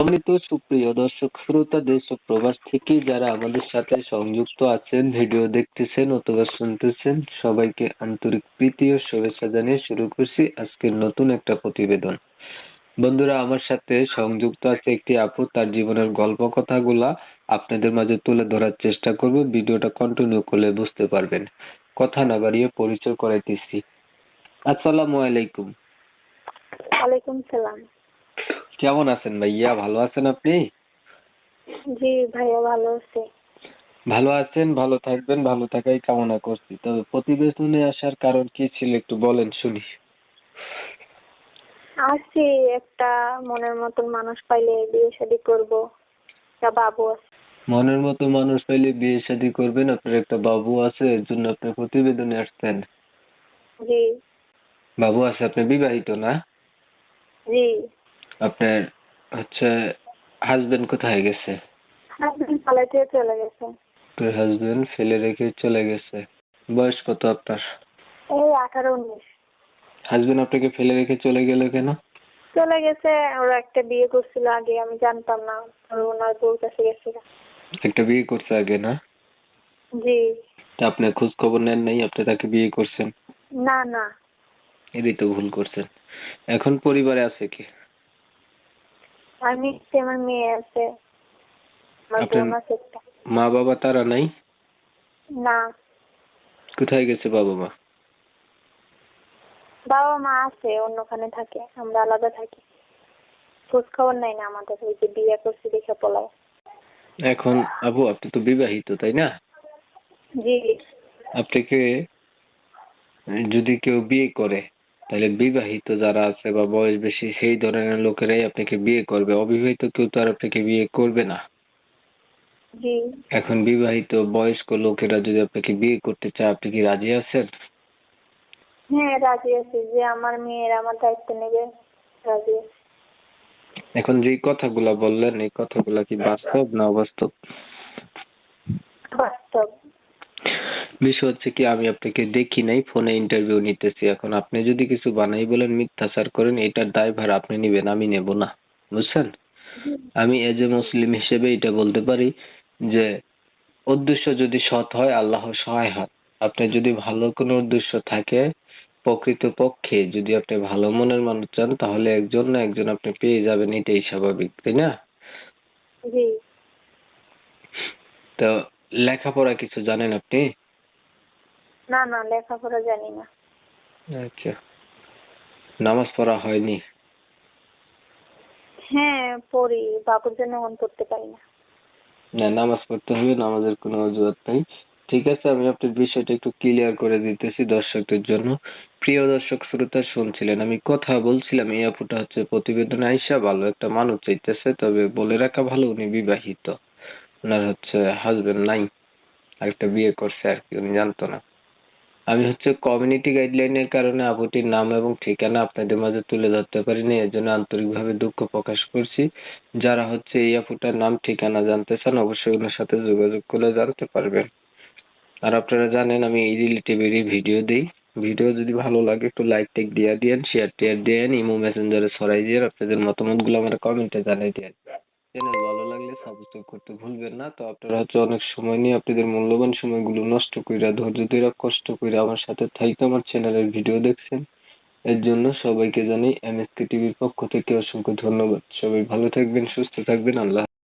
সম্মানিত সুপ্রিয় দর্শক, শ্রোতা দেশ ও প্রবাস থেকে যারা আমাদের সাথে সংযুক্ত আছেন, ভিডিও দেখতেছেন অথবা শুনতেছেন, সবাইকে আন্তরিক প্রীতি ও শুভেচ্ছা জানিয়ে শুরু করছি আজকের নতুন একটা প্রতিবেদন। বন্ধুরা, আমার সাথে সংযুক্ত আছে একটি আপু, তার জীবনের গল্প কথাগুলা আপনাদের মাঝে তুলে ধরার চেষ্টা করব, ভিডিওটা কন্টিনিউ করলে বুঝতে পারবেন। কথা না বাড়িয়ে পরিচয় করাইতেছি। আসসালামু আলাইকুম। ওয়ালাইকুম সালাম। কেমন আছেন ভাইয়া? ভালো আছেন আপনি? জি ভাইয়া ভালো আছে। ভালো আছেন ভালো থাকবেন ভালো থাকাই কামনা করছি। তবে প্রতিবেদনে আসার কারণ কি ছিল একটু বলেন শুনি। আসছি একটা মনের মতন মানুষ পাইলে বিয়ে শাদী করব। একটা বাবু আছে। মনের মতো মানুষ পাইলে বিয়ে শাদী করবেন আপনার একটা বাবু আছে এর জন্য আপনি প্রতিবেদনে আসছেন। জি। বাবু আছে আপনি বিবাহিত না? জি। আপনার হচ্ছে হাজবেন্ড কোথায় গেছে? হাজবেন্ড পালাইতে চলে গেছে। তোর হাজবেন্ড ফেলে রেখে চলে গেছে। বয়স কত আপনার? এই আঠারো উনিশ। হাজবেন্ড আপনাকে ফেলে রেখে চলে গেল কেন? চলে গেছে ওরা একটা বিয়ে করছিল আগে আমি জানতাম না। ওনার বউর কাছে গেছিল একটা বিয়ে করছে আগে না? জি। তা আপনি খোঁজ খবর নেন নাই আপনি তাকে বিয়ে করছেন? না না। এটাই তো ভুল করছেন। এখন পরিবারে আছে কি? আমি আমার মেয়ে আছে আমার বোন আছে মা বাবা তারা নাই না কোথায় গেছে বাবা মা বাবা মা আছে অন্যখানে থাকে আমরা আলাদা থাকি খোঁজ খবর নাই না আমাদের ওই যে বিয়ে করছি দেখে পলায় এখন আবু আপনি তো বিবাহিত তাই না জি আপনাকে যদি কেউ বিয়ে করে তাহলে বিবাহিত যারা আছে বা বয়স বেশি সেই ধরনের লোকেরাই আপনাকে বিয়ে করবে। অবিবাহিত কেউ তো আর আপনাকে বিয়ে করবে না। জি। এখন বিবাহিত বয়স্ক লোকেরা যদি আপনাকে বিয়ে করতে চায় আপনি কি রাজি আছেন? হ্যাঁ রাজি আছি যে আমার মেয়ের আমার দায়িত্ব নেবে রাজি আছি। এখন যে কথাগুলা বললেন এই কথাগুলা কি বাস্তব না অবাস্তব? বাস্তব। বিষয় হচ্ছে কি আমি আপনাকে দেখি নাই ফোনে ইন্টারভিউ নিতেছি। এখন আপনি যদি কিছু বানাই বলেন মিথ্যাচার করেন এটার দায়ভার আপনি নিবেন আমি নেব না। বুঝছেন? আমি এজ এ মুসলিম হিসেবে এটা বলতে পারি যে উদ্দেশ্য যদি সৎ হয় আল্লাহ সহায় হন আপনার যদি ভালো কোনো উদ্দেশ্য থাকে প্রকৃত পক্ষে যদি আপনি ভালো মনের মানুষ চান তাহলে একজন না একজন আপনি পেয়ে যাবেন এটাই স্বাভাবিক তাই না? তো লেখাপড়া কিছু জানেন আপনি? না না লেখাপড়া জানি না। আচ্ছা। নামাজ পড়া হয়নি? হ্যাঁ পড়ি বাবুর জন্য মন পড়তে পারি না। না নামাজ পড়তে হবে নামাজের কোনো অজুহাত নেই। ঠিক আছে আমি আপনার বিষয়টা একটু ক্লিয়ার করে দিতেছি দর্শকদের জন্য। প্রিয় দর্শক শ্রোতা শুনছিলেন আমি কথা বলছিলাম এই আপুটা হচ্ছে প্রতিবেদন আইসা ভালো একটা মানুষ চাইতেছে তবে বলে রাখা ভালো উনি বিবাহিত। ওনার হচ্ছে হাজবেন্ড নাই, আরেকটা বিয়ে করছে আর কি, উনি জানতো না। আমি হচ্ছে কমিউনিটি গাইডলাইনের কারণে আপুটির নাম এবং ঠিকানা আপনাদের মাঝে তুলে ধরতে পারিনি, এর জন্য আন্তরিকভাবে দুঃখ প্রকাশ করছি। যারা হচ্ছে এই আপুটার নাম, ঠিকানা জানতে চান, অবশ্যই ওনার সাথে যোগাযোগ করলে জানতে পারবেন। আর আপনারা জানেন, আমি এই রিলেটিভেরই ভিডিও দিই। ভিডিও যদি ভালো লাগে, একটু লাইক টেক দিয়ে দিয়েন শেয়ার টেয়ার দিয়েন, ইমো মেসেঞ্জারে ছড়াই দিয়ে আপনাদের মতামতগুলো আমার কমেন্টে জানাই দিয়েন চ্যানেল ভালো লাগলে সাবস্ক্রাইব করতে ভুলবেন না। তো আপনারা হচ্ছে অনেক সময় নিয়ে আপনাদের মূল্যবান সময়গুলো নষ্ট কইরা, ধৈর্য ধরে কষ্ট কইরা আমার সাথে থাইকে আমার চ্যানেলের ভিডিও দেখছেন। এর জন্য সবাইকে জানাই এমএসকে টিভির পক্ষ থেকে অসংখ্য ধন্যবাদ। সবাই ভালো থাকবেন, সুস্থ থাকবেন, আল্লাহ